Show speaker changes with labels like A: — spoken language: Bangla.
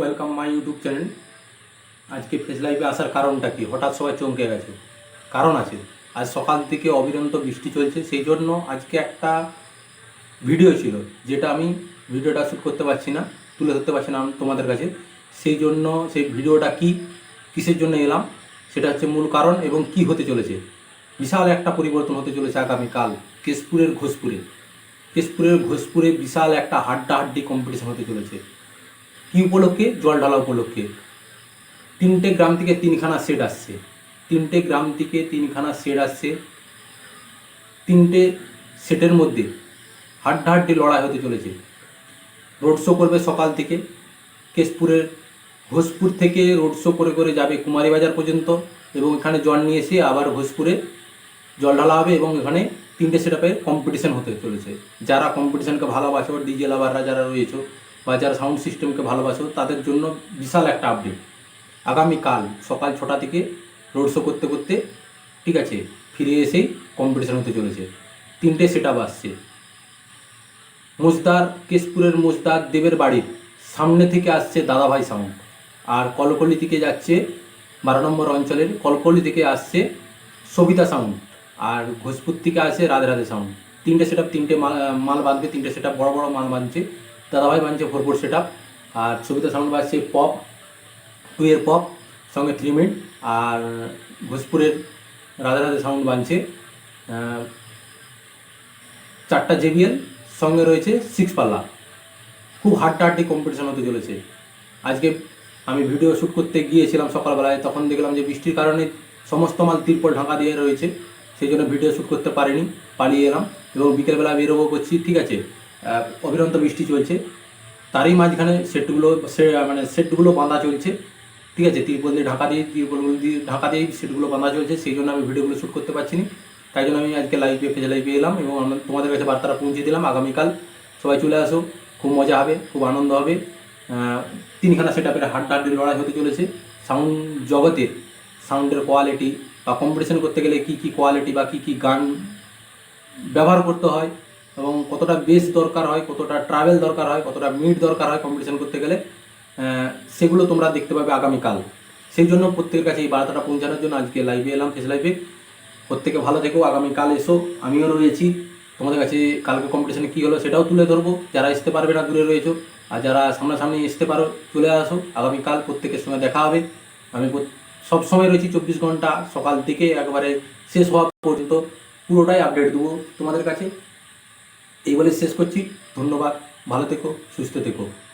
A: ওয়েলকাম মাই ইউটিউব চ্যানেল আজকে ফেস লাইভে আসার কারণটা কি? হঠাৎ সবাই চমকে গেছে। কারণ আছে। আজ সকাল থেকে অবিরন্ত বৃষ্টি চলছে। সেই জন্য আজকে একটা ভিডিও ছিল, যেটা আমি ভিডিওটা শ্যুট করতে পারছি না, তুলে ধরতে পারছি না তোমাদের কাছে। সেই জন্য সেই ভিডিওটা কি, কিসের জন্য এলাম, সেটা হচ্ছে মূল কারণ এবং কি হতে চলেছে। বিশাল একটা পরিবর্তন হতে চলেছে আগামীকাল কেশপুরের ঘোষপুরে। কেশপুরের ঘোষপুরে বিশাল একটা হাড্ডাহাড্ডি কম্পিটিশন হতে চলেছে। কি উপলক্ষে? জল ঢালা উপলক্ষে। তিনটে গ্রাম থেকে তিনখানা সেট আসছে। তিনটে গ্রাম থেকে তিনখানা সেট আসছে। তিনটে সেটের মধ্যে হাড্ডাহাড্ডি লড়াই হতে চলেছে। রোড শো করবে সকাল থেকে। কেশপুরের ঘোষপুর থেকে রোড শো করে করে যাবে কুমারী বাজার পর্যন্ত এবং এখানে জল নিয়ে এসে আবার ঘোষপুরে জল ঢালা হবে এবং এখানে তিনটে সেটআপের কম্পিটিশান হতে চলেছে। যারা কম্পিটিশনকে ভালোবাসো ডিজে লাভাররা যারা রয়েছে বা যারা সাউন্ড সিস্টেমকে ভালোবাসো, তাদের জন্য বিশাল একটা আপডেট আগামীকাল সকাল ছটা থেকে রোড শো করতে করতে, ঠিক আছে, ফিরে এসেই কম্পিটিশন হতে চলেছে। তিনটে সেট আপ আসছে। মোজদার, কেশপুরের মোজদার দেবের বাড়ির সামনে থেকে আসছে দাদাভাই সাউন্ড আর কলকলি থেকে যাচ্ছে বারো নম্বর অঞ্চলের কলকলি থেকে আসছে সবিতা সাউন্ড আর ঘোষপুর থেকে আসে রাধে রাধে সাউন্ড তিনটে সেট আপ তিনটে মাল মাল বাঁধবে, তিনটে সেট বড় বড় মাল বাঁধছে। দাদাভাই বাঁধছে ফোর ফোর সেট আর সবিতা সাউন্ড বাজছে পপ টু এর পপ সঙ্গে থ্রি মিনিট আর ভোজপুরের রাধে রাধে সাউন্ড আহ, চারটা জেবিএল সঙ্গে রয়েছে সিক্স পাল্লা। খুব হাড্ডাহাড্ডি কম্পিটিশন হতে চলেছে। আজকে আমি ভিডিও শ্যুট করতে গিয়েছিলাম সকালবেলায় তখন দেখলাম যে বৃষ্টির কারণে সমস্ত মাল তিরপল ঢাকা দিয়ে রয়েছে সেই জন্য ভিডিও শ্যুট করতে পারিনি পালিয়ে এলাম এবং বিকেলবেলা বেরোবো করছি ঠিক আছে অবিরন্ত বৃষ্টি চলছে। তারই মাঝখানে সেটগুলো, সে- মানে সেটগুলো বাঁধা চলছে। ঠিক আছে, তিরপল দিয়ে ঢাকা দিয়ে তিরপলগুলো দিয়ে ঢাকা দিয়েই সেটগুলো বাঁধা চলছে। সেই জন্য আমি ভিডিওগুলো শ্যুট করতে পারছি না। তাই জন্য আমি আজকে লাইভে ফেজে লাইভে এলাম এবং তোমাদের কাছে বার্তাটা পৌঁছে দিলাম। আগামীকাল সবাই চলে আসো, খুব মজা হবে, খুব আনন্দ হবে। তিনখানা সেট আপের হাড্ডাহাড্ডি লড়াই হতে চলেছে। সাউন্ড জগতের সাউন্ডের কোয়ালিটি বা কম্পিটিশন করতে গেলে কি কি কোয়ালিটি বা কি কি গান ব্যবহার করতে হয় এবং কতটা বেস দরকার হয়, কতটা ট্রাভেল দরকার হয়, কতটা মিট দরকার হয় কম্পিটিশন করতে গেলে সেগুলো তোমরা দেখতে পাবে আগামীকাল। সেই জন্য প্রত্যেকের কাছে এই বার্তাটা পৌঁছানোর জন্য আজকে লাইভে এলাম ফেস লাইভে প্রত্যেকে ভালো থেকো, আগামীকাল এসো, আমিও রয়েছি। তোমাদের কাছে কালকে কম্পিটিশানে কী হলো সেটাও তুলে ধরবো। যারা আসতে পারবে না, দূরে রয়েছো, আর যারা সামনাসামনি আসতে পারো, চলে আসো। আগামীকাল প্রত্যেকের সঙ্গে দেখা হবে। আমি সব সময় রয়েছি চব্বিশ ঘণ্টা, সকাল থেকে একবারে শেষ হওয়া পর্যন্ত। পুরোটাই আপডেট দেবো তোমাদের কাছে। এই বলে শেষ করছি। ধন্যবাদ। ভালো থেকো সুস্থ থেকো।